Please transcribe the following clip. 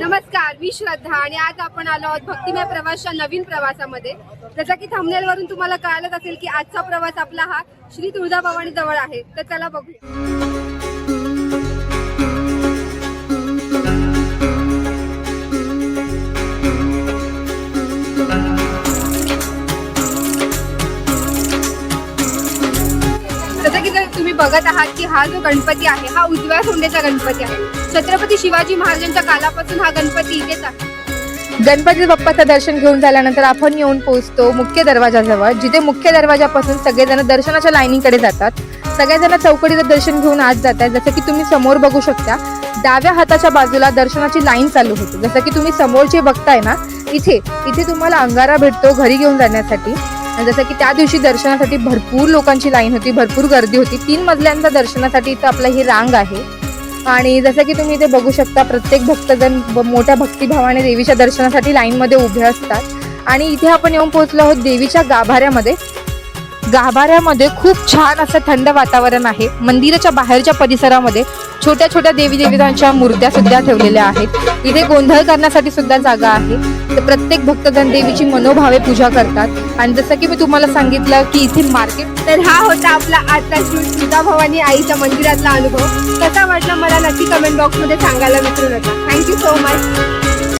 नमस्कार मी श्रद्धा आणि आज आपण आलो आहोत भक्तिमय प्रवासच्या नवीन प्रवासामध्ये. जसं की thumbnail वरून तुम्हाला कळालंच असेल की आजचा प्रवास आपला हा श्री तुळजाभवानी जवळ आहे. तर चला बघू तुम्ही बघत आहात की हा जो गणपती आहे हा उजव्या सोंडेचा गणपती आहे. छत्रपती शिवाजी महाराजांच्या कालापासून हा गणपती इथेच आहे. गणपती बाप्पाचं दर्शन घेऊन झाल्यानंतर आपण येऊन पोहोचतो मुख्य दरवाजाजवळ जिथे मुख्य दरवाजापासून सगळेजण दर्शनाच्या लाईनीकडे जातात. सगळेजण चौकडीचं दर्शन घेऊन आत जात आहेत जसं की तुम्ही समोर बघू शकता डाव्या हाताच्या बाजूला दर्शनाची लाईन चालू होती. जसं की तुम्ही समोर जे बघताय ना इथे इथे तुम्हाला अंगारा भेटतो घरी घेऊन जाण्यासाठी. आणि जसं की त्या दिवशी दर्शनासाठी भरपूर लोकांची लाईन होती भरपूर गर्दी होती. तीन मजल्यांच्या दर्शनासाठी इथं आपलं ही रांग आहे. आणि जसं की तुम्ही इथे बघू शकता प्रत्येक भक्तजण ब- मोठ्या भक्तिभावाने देवीच्या दर्शनासाठी लाईनमध्ये उभे असतात. आणि इथे आपण येऊन पोहोचलो आहोत देवीच्या गाभाऱ्यामध्ये. गाभाऱ्यामध्ये खूप छान असं थंड वातावरण आहे. मंदिराच्या बाहेरच्या परिसरामध्ये छोट्या छोट्या देवी देवतांच्या मूर्त्या सुद्धा ठेवलेल्या आहेत. इथे गोंधळ करण्यासाठी सुद्धा जागा आहे. तर प्रत्येक भक्तजण देवीची मनोभावे पूजा करतात. आणि जसं की मी तुम्हाला सांगितलं की इथे मार्केट तर हा होता आपला आजचा सुता भवानी आईच्या मंदिरातला अनुभव. कसा वाटला मला नक्की कमेंट बॉक्समध्ये सांगायला विसरू नका. Thank you so much